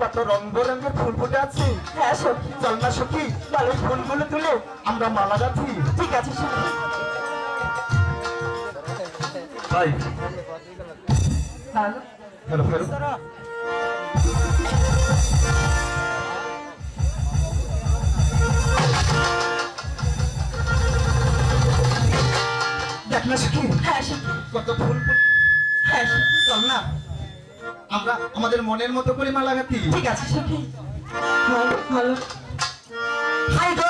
কত রং বেরঙের ফুল ফুটে আছে। হ্যাঁ সখী। চল না সখী। বলো। ফুলগুলো তুলে আমরা মালা গাঁথি। ঠিক আছে সখী। তাই ভালো ফেরো দেখ না সখী। হ্যাঁ সখী। কত ফুল ফুল আমরা আমাদের মনের মতো করে মালা গাঁথি। ঠিক আছে সখী। ভালো ভালো। হাই গো!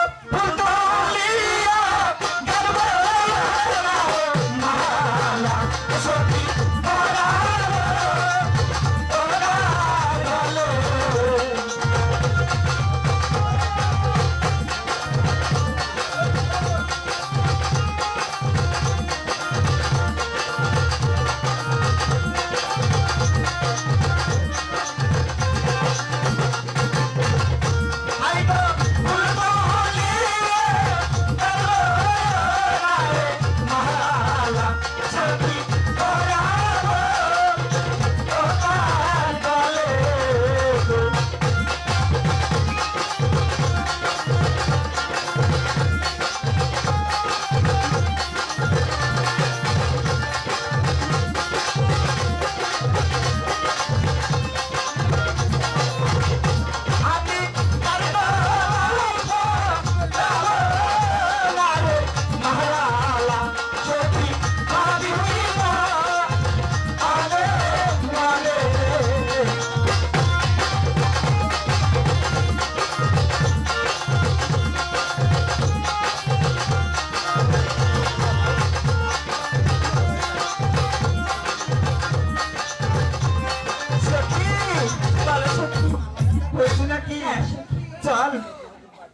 চল।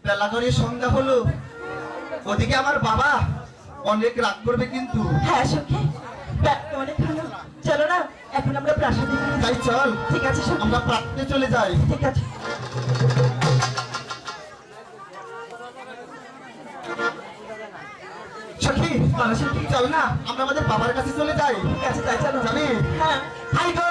বেলা করে সন্ধ্যা হলো। ওদিকে আমার বাবা অনেক রাগ করবে কিন্তু। হ্যাঁ সখী। অনেক ভালো চলো না এখন আমরা প্রাসাদে তাই চল। ঠিক আছে আমরা প্রার্থনে চলে যাই। ঠিক আছে। সখী চল না আমরা আমাদের বাবার কাছে চলে যাই। ঠিক আছে তাই চলো। যাবি হ্যাঁ। হাই গো!